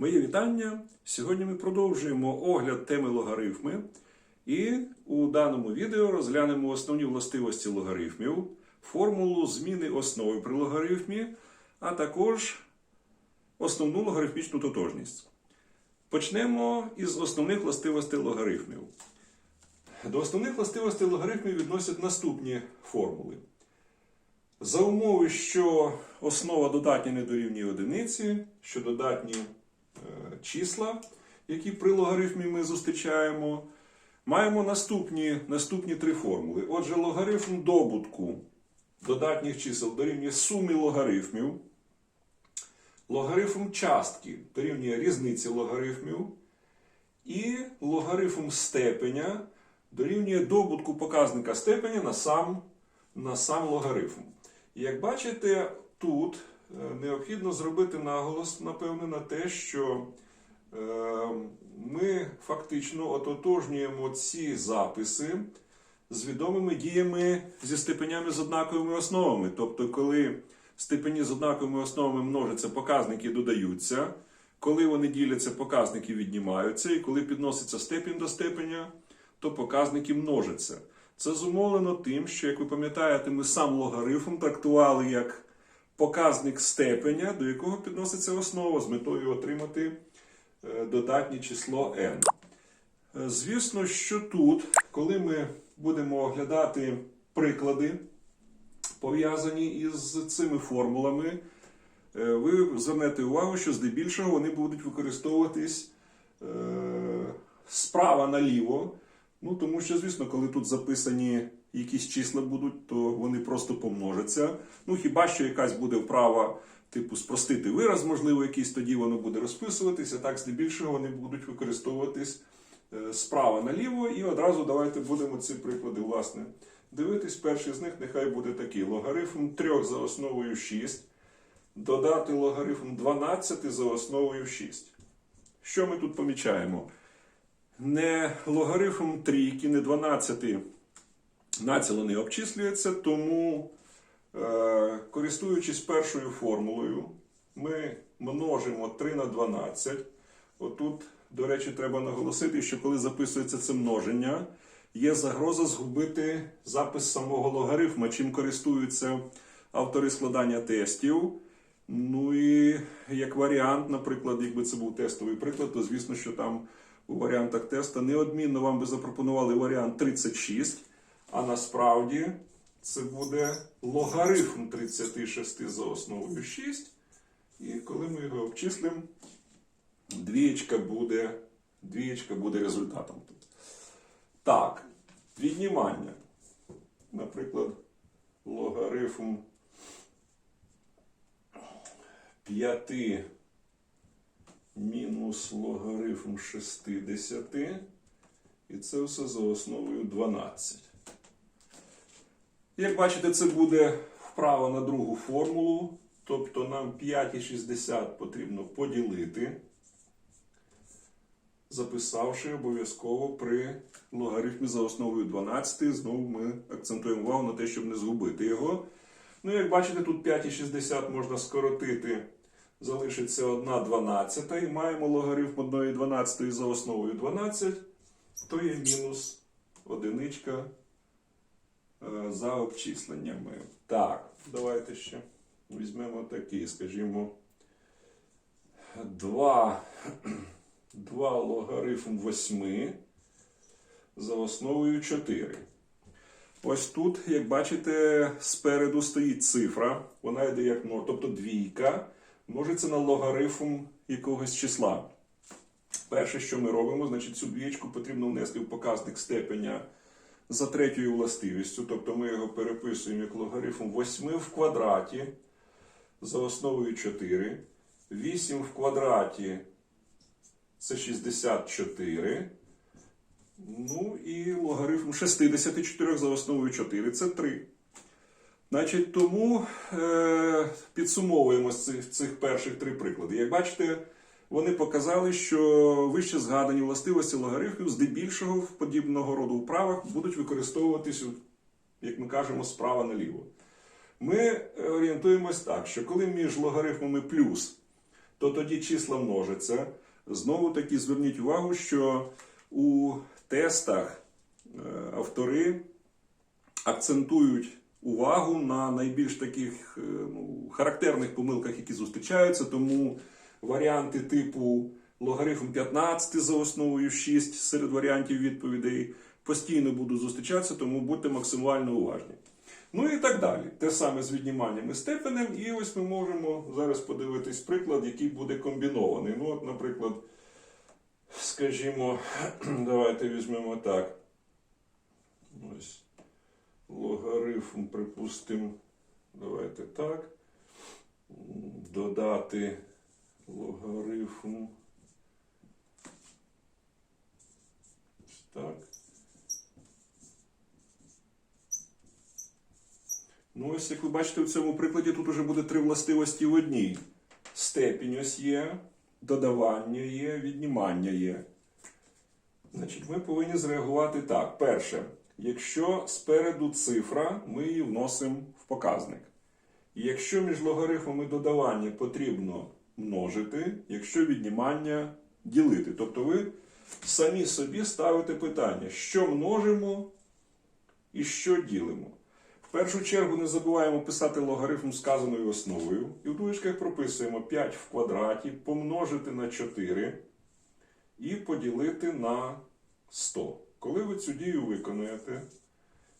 Мої вітання. Сьогодні ми продовжуємо огляд теми логарифми. І у даному відео розглянемо основні властивості логарифмів, формулу зміни основи при логарифмі, а також основну логарифмічну тотожність. Почнемо із основних властивостей логарифмів. До основних властивостей логарифмів відносять наступні формули. За умови, що основа додатня не дорівнює одиниці, що додатні числа, які при логарифмі ми зустрічаємо, маємо наступні, наступні три формули. Отже, логарифм добутку додатніх чисел дорівнює сумі логарифмів, логарифм частки дорівнює різниці логарифмів, і логарифм степеня дорівнює добутку показника степеня на сам, на сам логарифм. І Як бачите, тут е, необхідно зробити наголос, напевне, на те, що е, ми фактично ототожнюємо ці записи з відомими діями зі степенями з однаковими основами. Тобто, коли степені з однаковими основами множаться, показники додаються, коли вони діляться, показники віднімаються, і коли підноситься степінь до степеня, то показники множаться. Це зумовлено тим, що, як ви пам'ятаєте, ми сам логарифм трактували як показник степеня, до якого підноситься основа з метою отримати е, додатнє число n. Е, Звісно, що тут, коли ми будемо оглядати приклади, пов'язані із цими формулами, е, ви звернете увагу, що здебільшого вони будуть використовуватись справа наліво. Ну, тому що, звісно, коли тут записані якісь числа будуть, то вони просто помножаться. Ну, хіба що якась буде вправа, типу, спростити вираз, можливо, якийсь тоді воно буде розписуватися. Так, здебільшого вони будуть використовуватись е, справа наліво. І одразу давайте будемо ці приклади, власне, дивитись. Перший з них нехай буде такий: логарифм 3 за основою 6. Додати логарифм 12 за основою 6. Що ми тут помічаємо? не логарифм трійки, не 12 націло не обчислюється, тому, е, користуючись першою формулою, ми множимо 3 на 12. Отут, до речі, треба наголосити, що коли записується це множення, є загроза згубити запис самого логарифма, чим користуються автори складання тестів. Ну і як варіант, наприклад, якби це був тестовий приклад, то звісно, що там у варіантах теста неодмінно вам би запропонували варіант 36, а насправді це буде логарифм 36 за основою 6. І коли ми його обчислимо, двієчка буде, двієчка буде результатом. Так, віднімання. Наприклад, логарифм 5 мінус логарифм 60. І це все за основою 12. Як бачите, це буде вправа на другу формулу. Тобто нам 5,60 потрібно поділити, записавши обов'язково при логарифмі за основою 12. Знову ми акцентуємо увагу на те, щоб не згубити його. Ну, як бачите, тут 5,60 можна скоротити залишиться 1 12 і маємо логарифм 1 12 за основою 12, то є мінус одиничка е, за обчисленнями. Так, давайте ще візьмемо такий, скажімо, 2, 2 логарифм 8 за основою 4. Ось тут, як бачите, спереду стоїть цифра, вона йде як 0, тобто двійка множиться на логарифм якогось числа. Перше, що ми робимо, значить цю двічку потрібно внести в показник степеня за третьою властивістю. Тобто ми його переписуємо як логарифм 8 в квадраті за основою 4. 8 в квадраті це 64. Ну і логарифм 64 за основою 4 це 3. Значить, тому е, підсумовуємо з цих, цих перших три приклади. Як бачите, вони показали, що вище згадані властивості логарифмів здебільшого в подібного роду вправах будуть використовуватись, як ми кажемо, справа наліво. Ми орієнтуємось так, що коли між логарифмами плюс то тоді числа множаться. Знову таки зверніть увагу, що у тестах е, автори акцентують увагу на найбільш таких е, ну, характерних помилках, які зустрічаються. Тому варіанти типу логарифм 15 за основою 6 серед варіантів відповідей постійно будуть зустрічатися, тому будьте максимально уважні. Ну і так далі. Те саме з відніманням і степенем. І ось ми можемо зараз подивитись приклад, який буде комбінований. Ну, от, наприклад, скажімо, давайте візьмемо так. Ось логарифм, припустимо, давайте так. Додати логарифм. Так. Ну, ось як ви бачите в цьому прикладі, тут уже буде три властивості в одній. Степінь ось є, додавання є, віднімання є. Значить, ми повинні зреагувати так. Перше, якщо спереду цифра, ми її вносимо в показник. І якщо між логарифмами додавання потрібно множити, якщо віднімання ділити. Тобто ви самі собі ставите питання, що множимо і що ділимо. В першу чергу не забуваємо писати логарифм сказаною основою. І в дужках прописуємо 5 в квадраті помножити на 4 і поділити на 100. Коли ви цю дію виконуєте,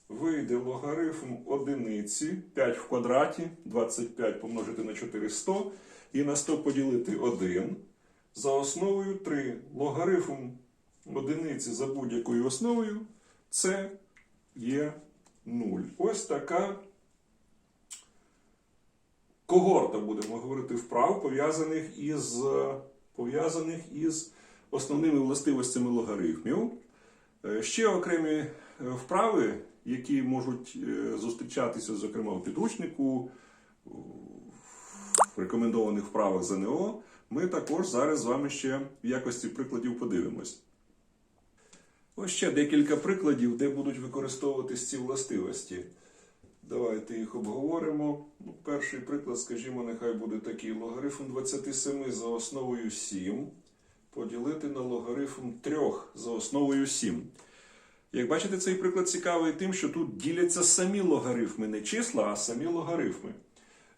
вийде логарифм одиниці 5 в квадраті, 25 помножити на 4 100 і на 100 поділити 1. За основою 3 логарифм одиниці за будь-якою основою це є 0. Ось така когорта, будемо говорити, вправ, пов'язаних із, пов'язаних із основними властивостями логарифмів. Е, Ще окремі е, вправи, які можуть е, зустрічатися, зокрема у підручнику, в рекомендованих вправах ЗНО, ми також зараз з вами ще в якості прикладів подивимось. Ось ще декілька прикладів, де будуть використовуватись ці властивості. Давайте їх обговоримо. Ну, перший приклад, скажімо, нехай буде такий. Логарифм 27 за основою 7 поділити на логарифм 3 за основою 7. Як бачите, цей приклад цікавий тим, що тут діляться самі логарифми, не числа, а самі логарифми.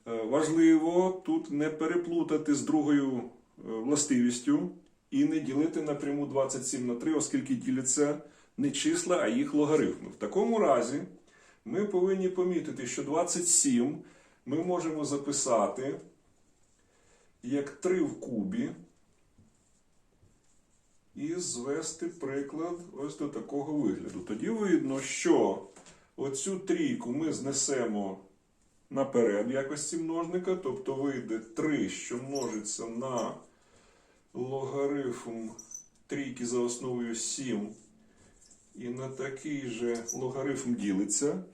Е, Важливо тут не переплутати з другою е, властивістю і не ділити напряму 27 на 3, оскільки діляться не числа, а їх логарифми. В такому разі ми повинні помітити, що 27 ми можемо записати як 3 в кубі і звести приклад ось до такого вигляду. Тоді видно, що оцю трійку ми знесемо наперед якості множника, тобто вийде 3, що множиться на логарифм трійки за основою 7 і на такий же логарифм ділиться.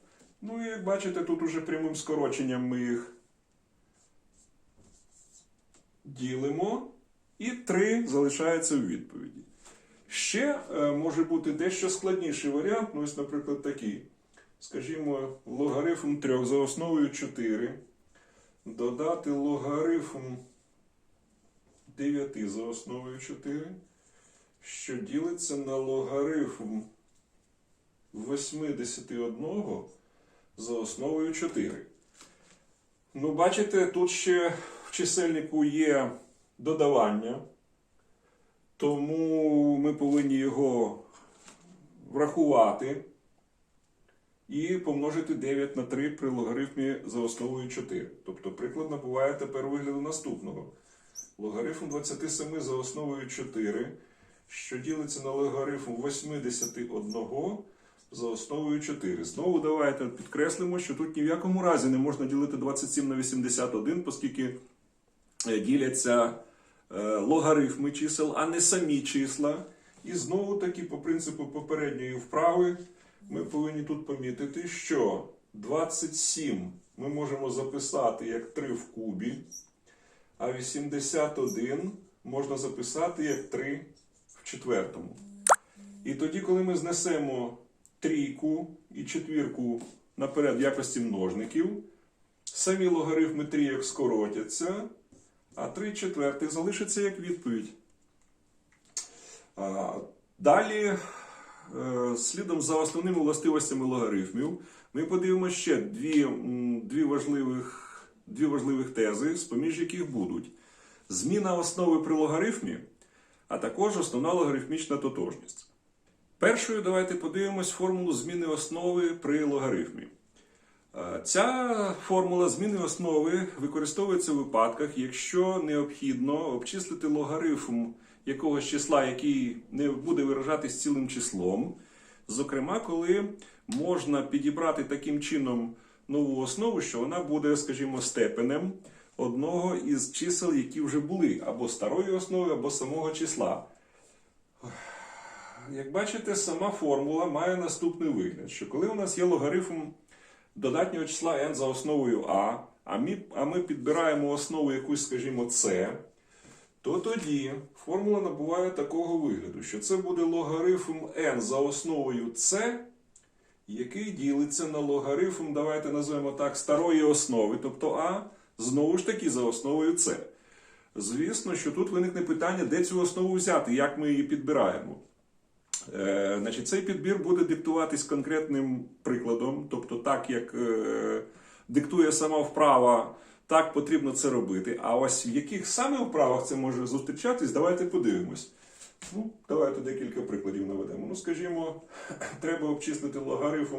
Ну і бачите, тут уже прямим скороченням ми їх ділимо, і 3 залишається в відповіді. Ще е, може бути дещо складніший варіант, ну ось, наприклад, такий. Скажімо, логарифм 3 за основою 4. Додати логарифм 9 за основою 4, що ділиться на логарифм 81 за основою 4. Ну, бачите, тут ще в чисельнику є додавання, тому ми повинні його врахувати і помножити 9 на 3 при логарифмі за основою 4. Тобто приклад набуває тепер вигляду наступного. Логарифм 27 за основою 4, що ділиться на логарифм 81 за основою 4. Знову давайте підкреслимо, що тут ні в якому разі не можна ділити 27 на 81, оскільки е, діляться логарифми чисел, а не самі числа. І знову таки, по принципу попередньої вправи, ми повинні тут помітити, що 27 ми можемо записати як 3 в кубі, а 81 можна записати як 3 в четвертому. І тоді, коли ми знесемо трійку і четвірку наперед в якості множників, самі логарифми трійок скоротяться, а 3 четвертих залишиться як відповідь. Далі, е, слідом за основними властивостями логарифмів, ми подивимося ще дві, дві, важливих, дві важливих тези, з-поміж яких будуть зміна основи при логарифмі, а також основна логарифмічна тотожність. Першою давайте подивимось формулу зміни основи при логарифмі. Е, Ця формула зміни основи використовується у випадках, якщо необхідно обчислити логарифм якогось числа, який не буде виражатись цілим числом. Зокрема, коли можна підібрати таким чином нову основу, що вона буде, скажімо, степенем одного із чисел, які вже були, або старої основи, або самого числа. Як бачите, сама формула має наступний вигляд: що коли у нас є логарифм додатнього числа n за основою a, а ми, а ми підбираємо основу якусь, скажімо, c, то тоді формула набуває такого вигляду, що це буде логарифм n за основою c, який ділиться на логарифм, давайте назвемо так, старої основи, тобто a, знову ж таки за основою c. Звісно, що тут виникне питання, де цю основу взяти, як ми її підбираємо. Е, значить, цей підбір буде диктуватись конкретним прикладом, тобто так, як е, диктує сама вправа, так потрібно це робити. А ось в яких саме вправах це може зустрічатись, давайте подивимось. Ну, давайте декілька прикладів наведемо. Ну, скажімо, треба обчислити логарифм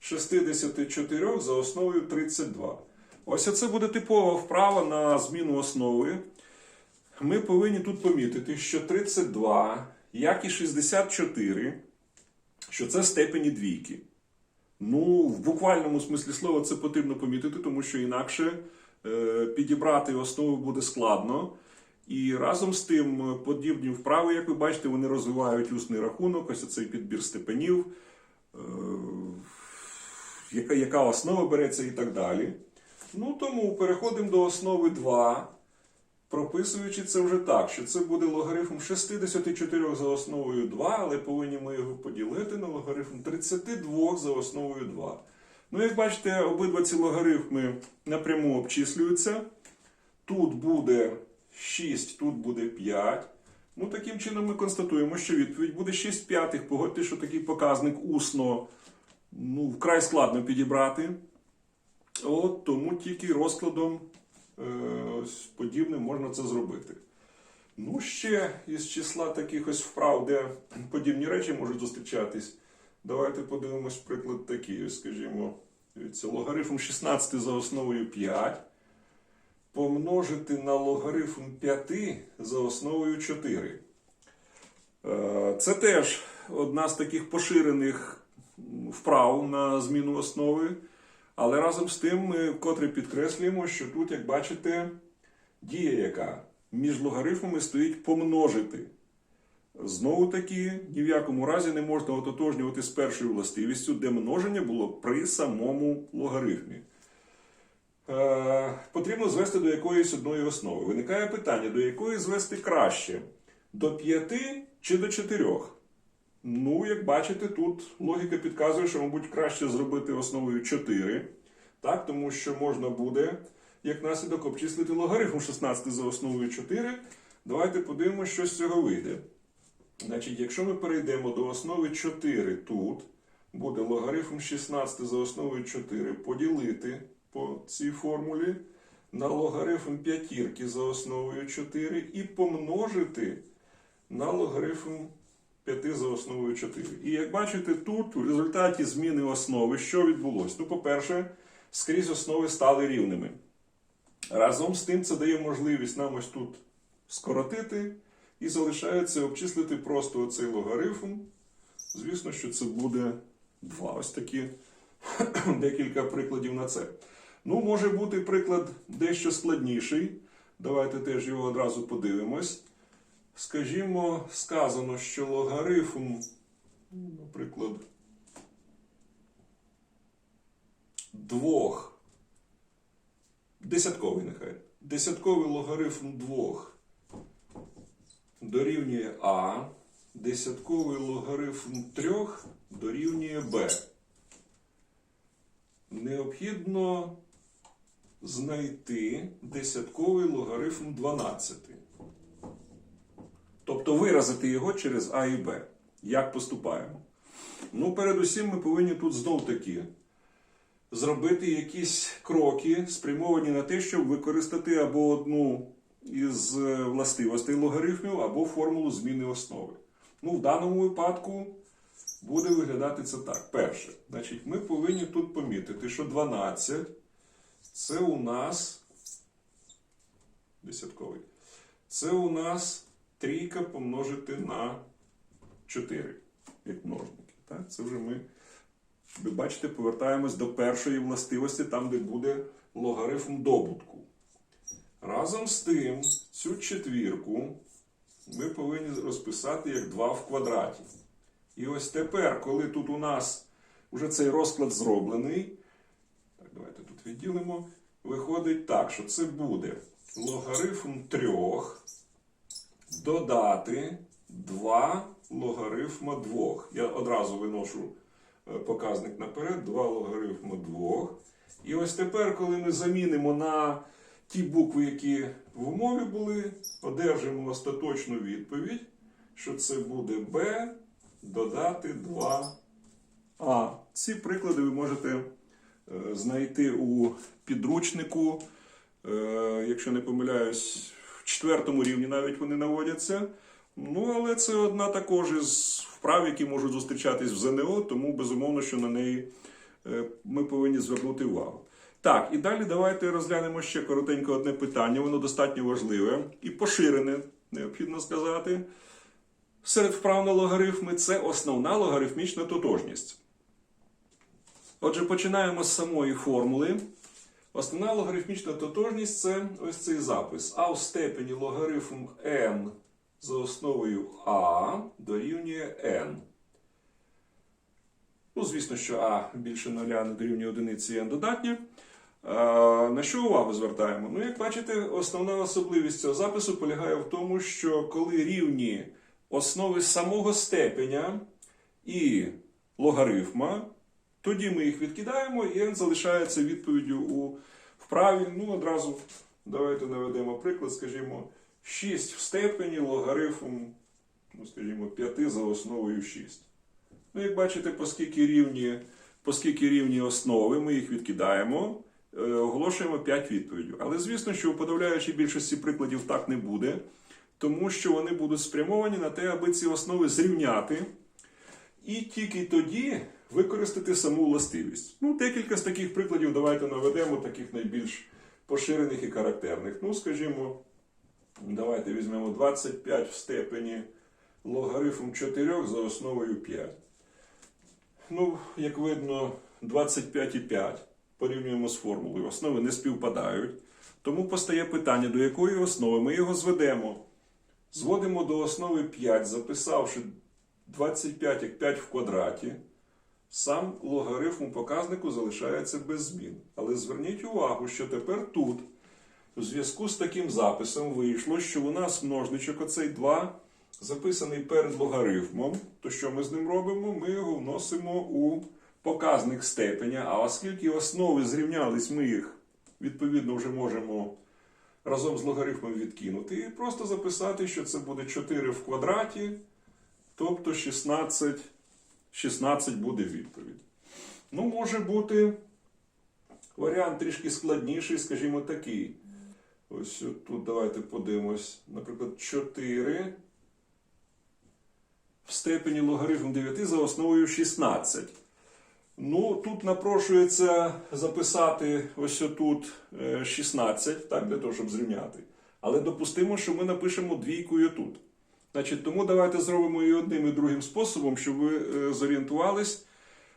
64 за основою 32. Ось це буде типова вправа на зміну основи. Ми повинні тут помітити, що 32, як і 64, що це степені двійки. Ну, в буквальному смислі слова це потрібно помітити, тому що інакше е, підібрати основу буде складно. І разом з тим, е, подібні вправи, як ви бачите, вони розвивають усний рахунок, ось цей підбір степенів, е, яка, яка основа береться і так далі. Ну тому переходимо до основи 2, прописуючи це вже так, що це буде логарифм 64 за основою 2, але повинні ми його поділити на логарифм 32 за основою 2. Ну, як бачите, обидва ці логарифми напряму обчислюються. Тут буде 6, тут буде 5. Ну, таким чином ми констатуємо, що відповідь буде 6 п'ятих. Погодьте, що такий показник усно ну, вкрай складно підібрати. От тому тільки розкладом ось подібним можна це зробити. Ну, ще із числа таких ось вправ, де подібні речі можуть зустрічатись. Давайте подивимось приклад такий, ось, скажімо, дивіться, логарифм 16 за основою 5 помножити на логарифм 5 за основою 4. Е, Це теж одна з таких поширених вправ на зміну основи. Але разом з тим ми вкотре підкреслюємо, що тут, як бачите, дія яка між логарифмами стоїть помножити. Знову таки, ні в якому разі не можна ототожнювати з першою властивістю, де множення було при самому логарифмі. Е, потрібно звести до якоїсь одної основи. Виникає питання, до якої звести краще? До 5 чи до 4? Ну, як бачите, тут логіка підказує, що, мабуть, краще зробити основою 4, так, тому що можна буде, як наслідок, обчислити логарифм 16 за основою 4. Давайте подивимося, що з цього вийде. Значить, якщо ми перейдемо до основи 4 тут, буде логарифм 16 за основою 4 поділити по цій формулі на логарифм п'ятірки за основою 4 і помножити на логарифм 5 за основою 4. І як бачите, тут в результаті зміни основи що відбулося? Ну, по-перше, скрізь основи стали рівними. Разом з тим, це дає можливість нам ось тут скоротити і залишається обчислити просто оцей логарифм. Звісно, що це буде 2. Ось такі декілька прикладів на це. Ну, може бути приклад дещо складніший. Давайте теж його одразу подивимось. Скажімо, сказано, що логарифм, наприклад, двох, десятковий нехай, десятковий логарифм двох дорівнює А, десятковий логарифм трьох дорівнює Б. Необхідно знайти десятковий логарифм 12. Тобто виразити його через А і Б. Як поступаємо? Ну, передусім, ми повинні тут знов таки зробити якісь кроки, спрямовані на те, щоб використати або одну із е, властивостей логарифмів, або формулу зміни основи. Ну, в даному випадку буде виглядати це так. Перше, значить, ми повинні тут помітити, що 12 це у нас десятковий. Це у нас трійка помножити на 4, як. Так? Це вже ми, ви бачите, повертаємось до першої властивості, там, де буде логарифм добутку. Разом з тим, цю четвірку ми повинні розписати як 2 в квадраті. І ось тепер, коли тут у нас вже цей розклад зроблений, так, давайте тут відділимо, виходить так, що це буде логарифм 3 додати 2 логарифма 2. Я одразу виношу е, показник наперед, 2 логарифма 2. І ось тепер, коли ми замінимо на ті букви, які в умові були, одержимо остаточну відповідь, що це буде b додати 2а. Ці приклади ви можете е, знайти у підручнику. Е, Якщо не помиляюсь, в четвертому рівні навіть вони наводяться. Ну, але це одна також із вправ, які можуть зустрічатись в ЗНО, тому безумовно, що на неї е, ми повинні звернути увагу. Так, і далі давайте розглянемо ще коротенько одне питання. Воно достатньо важливе і поширене, необхідно сказати. Серед вправ на логарифми це основна логарифмічна тотожність. Отже, починаємо з самої формули. Основна логарифмічна тотожність це ось цей запис. А у степені логарифм n за основою А дорівнює n. Ну, звісно, що А більше нуля не дорівнює одиниці n додатнє. На що увагу звертаємо? Ну, як бачите, основна особливість цього запису полягає в тому, що коли рівні основи самого степеня і логарифма, тоді ми їх відкидаємо, і n залишається відповіддю у вправі. Ну, одразу давайте наведемо приклад, скажімо, 6 в степені логарифм, ну, скажімо, 5 за основою 6. Ну, як бачите, оскільки рівні, оскільки рівні основи, ми їх відкидаємо, е, оголошуємо 5 відповідей. Але звісно, що у подавляючій більшості прикладів так не буде, тому що вони будуть спрямовані на те, аби ці основи зрівняти. І тільки тоді використати саму властивість. Ну, декілька з таких прикладів давайте наведемо, таких найбільш поширених і характерних. Ну, скажімо, давайте візьмемо 25 в степені логарифм 4 за основою 5. Ну, як видно, 25 і 5 порівнюємо з формулою. Основи не співпадають. Тому постає питання, до якої основи ми його зведемо. Зводимо до основи 5, записавши 25 як 5 в квадраті. Сам логарифм у показнику залишається без змін. Але зверніть увагу, що тепер тут, у зв'язку з таким записом, вийшло, що у нас множничок оцей 2 записаний перед логарифмом. То що ми з ним робимо? Ми його вносимо у показник степеня. А оскільки основи зрівнялись, ми їх відповідно вже можемо разом з логарифмом відкинути. І просто записати, що це буде 4 в квадраті, тобто 16. 16 буде відповідь. Ну, може бути варіант трішки складніший, скажімо, такий. Ось тут давайте подивимось. Наприклад, 4 в степені логарифм 9 за основою 16. Ну, тут напрошується записати ось тут 16, так, для того, щоб зрівняти. Але допустимо, що ми напишемо двійкою тут. Значить, тому давайте зробимо і одним, і другим способом, щоб ви е, зорієнтувались,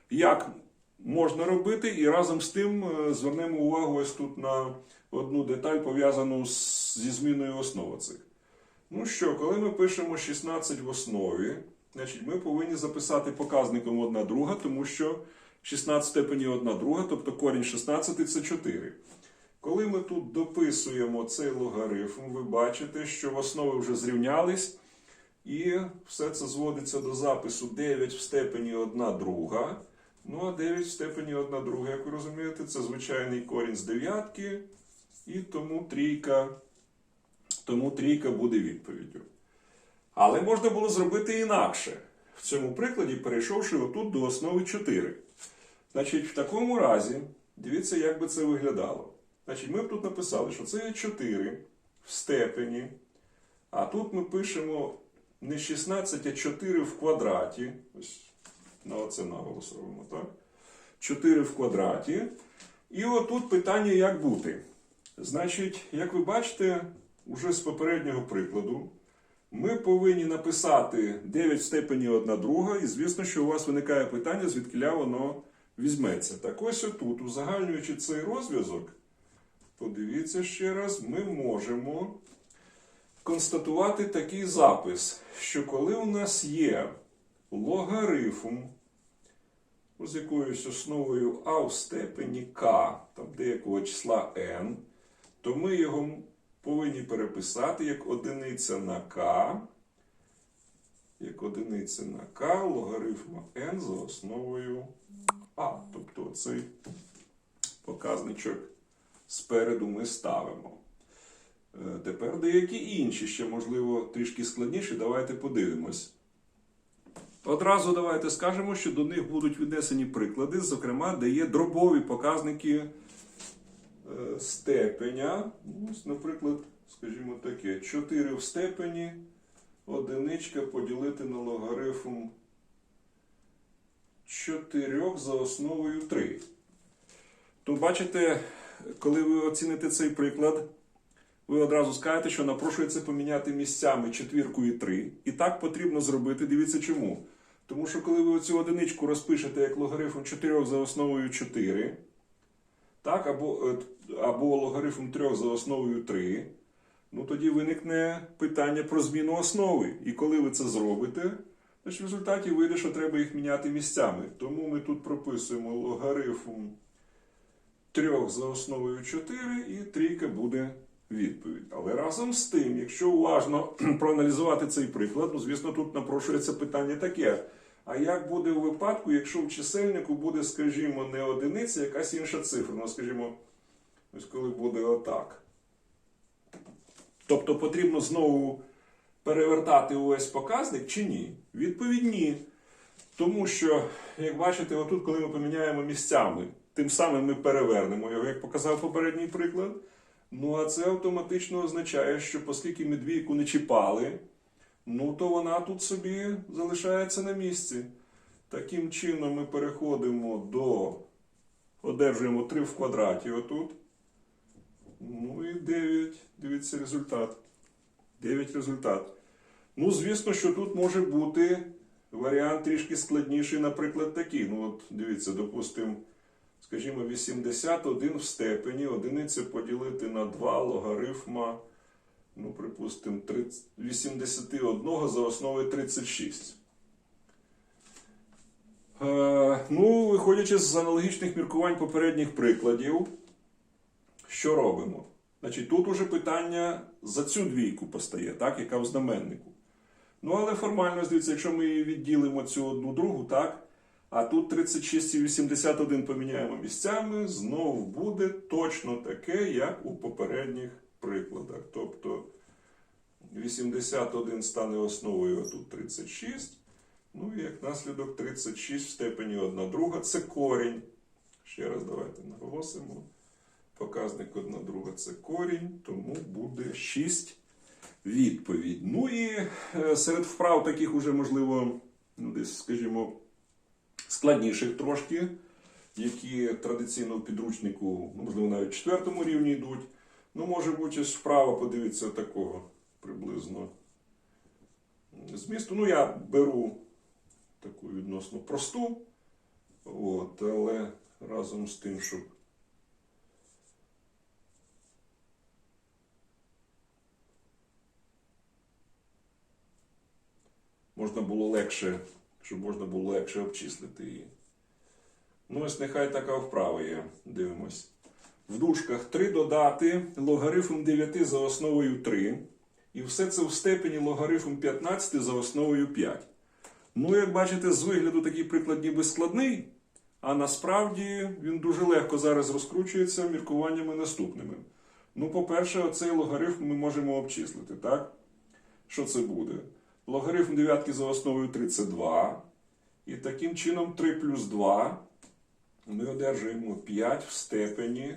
як можна робити, і разом з тим е, звернемо увагу ось тут на одну деталь, пов'язану зі зміною основи цих. Ну що, коли ми пишемо 16 в основі, значить ми повинні записати показником 1 друга, тому що 16 в степені 1 друга, тобто корінь 16 це 4. Коли ми тут дописуємо цей логарифм, ви бачите, що в основи вже зрівнялись, і все це зводиться до запису 9 в степені 1 друга. Ну, а 9 в степені 1 друга, як ви розумієте, це звичайний корінь з дев'ятки, і тому трійка, тому трійка буде відповіддю. Але можна було зробити інакше. В цьому прикладі, перейшовши отут до основи 4. Значить, в такому разі, дивіться, як би це виглядало. Значить, ми б тут написали, що це є 4 в степені. А тут ми пишемо не 16, а 4 в квадраті. Ось на оце наголос робимо, так? 4 в квадраті. І отут питання, як бути. Значить, як ви бачите, уже з попереднього прикладу, ми повинні написати 9 в степені 1 друга, і звісно, що у вас виникає питання, звідкиля воно візьметься. Так ось отут, узагальнюючи цей розв'язок, подивіться ще раз, ми можемо констатувати такий запис, що коли у нас є логарифм з якоюсь основою а в степені k, там деякого числа n, то ми його повинні переписати як одиниця на k, як одиниця на k логарифма n за основою а. Тобто цей показничок спереду ми ставимо. Е, Тепер деякі інші, ще, можливо, трішки складніші, давайте подивимось. Одразу давайте скажемо, що до них будуть віднесені приклади, зокрема, де є дробові показники е, степеня. Ось, наприклад, скажімо таке, 4 в степені, одиничка поділити на логарифм 4 за основою 3. То бачите, коли ви оціните цей приклад, ви одразу скажете, що напрошується поміняти місцями четвірку і 3. І так потрібно зробити. Дивіться чому. Тому що коли ви цю одиничку розпишете як логарифм 4 за основою 4, так, або, е, або логарифм 3 за основою 3, ну тоді виникне питання про зміну основи. І коли ви це зробите, значить в результаті вийде, що треба їх міняти місцями. Тому ми тут прописуємо логарифм 3 за основою 4 і трійка буде відповідь. Але разом з тим, якщо уважно проаналізувати цей приклад, ну звісно, тут напрошується питання таке. А як буде у випадку, якщо в чисельнику буде, скажімо, не одиниця, а якась інша цифра? Ну, скажімо, ось коли буде отак. Тобто потрібно знову перевертати увесь показник чи ні? Відповідь ні. Тому що, як бачите, отут, коли ми поміняємо місцями, тим самим ми перевернемо його, як показав попередній приклад. Ну, а це автоматично означає, що оскільки ми двійку не чіпали, ну то вона тут собі залишається на місці. Таким чином ми переходимо до. Одержуємо 3 в квадраті отут. Ну і 9. Дивіться результат. 9 результат. Ну, звісно, що тут може бути варіант трішки складніший, наприклад, такий. Ну, от дивіться, допустимо, скажімо, 81 в степені, одиниця поділити на 2 логарифма, ну, припустимо, 30 81 за основою 36. Е, ну, виходячи з аналогічних міркувань попередніх прикладів, що робимо? Значить, тут уже питання за цю двійку постає, так, яка в знаменнику. Ну, але формально, дивіться, якщо ми відділимо цю одну другу, так, а тут 36 і 81 поміняємо місцями, знов буде точно таке, як у попередніх прикладах. Тобто 81 стане основою, а тут 36. Ну і як наслідок 36 в степені 1 друга. Це корінь. Ще раз давайте наголосимо. Показник 1 друга це корінь, тому буде 6 відповідь. Ну і е, серед вправ таких уже, можливо, ну, десь, скажімо, складніших трошки, які традиційно в підручнику, ну, можливо, навіть четвертому рівні йдуть. Ну, може бути, ось вправа, подивіться, такого приблизно змісту. Ну, я беру таку відносно просту, от, але разом з тим, щоб можна було легше, щоб можна було легше обчислити її. Ну, ось нехай така вправа є. Дивимось. В дужках 3 додати логарифм 9 за основою 3. І все це в степені логарифм 15 за основою 5. Ну, як бачите, з вигляду такий приклад ніби складний, А насправді він дуже легко зараз розкручується міркуваннями наступними. Ну, по-перше, оцей логарифм ми можемо обчислити, так? Що це буде? Логарифм дев'ятки за основою 32. І таким чином 3 плюс 2 ми одержуємо 5 в степені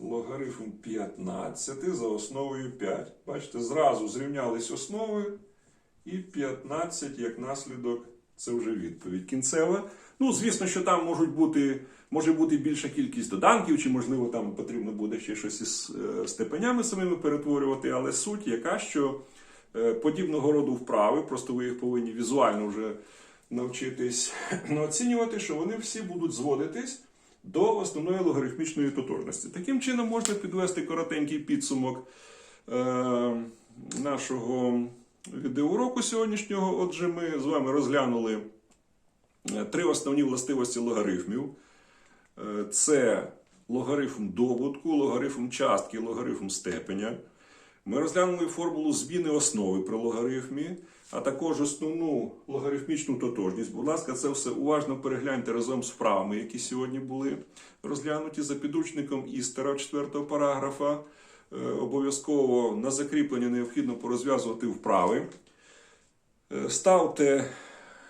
логарифм 15 за основою 5. Бачите, зразу зрівнялись основи, і 15 як наслідок це вже відповідь кінцева. Ну, звісно, що там можуть бути, може бути більша кількість доданків, чи, можливо, там потрібно буде ще щось із е, степенями самими перетворювати, але суть яка, що подібного роду вправи, просто ви їх повинні візуально вже навчитись оцінювати, що вони всі будуть зводитись до основної логарифмічної тотожності. Таким чином можна підвести коротенький підсумок е, нашого відеоуроку сьогоднішнього. Отже, ми з вами розглянули е, три основні властивості логарифмів. Е, Це логарифм добутку, логарифм частки, логарифм степеня. Ми розглянули формулу зміни основи при логарифмі, а також основну логарифмічну тотожність. Будь ласка, це все уважно перегляньте разом з вправами, які сьогодні були розглянуті за підручником Істера 4 параграфа. Е, Обов'язково на закріплення необхідно порозв'язувати вправи. Е, Ставте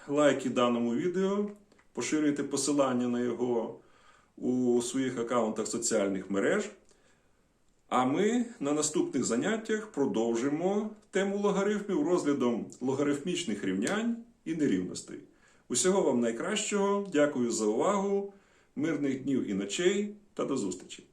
лайки даному відео, поширюйте посилання на його у своїх аккаунтах соціальних мереж. А ми на наступних заняттях продовжимо тему логарифмів розглядом логарифмічних рівнянь і нерівностей. Усього вам найкращого, дякую за увагу, мирних днів і ночей та до зустрічі!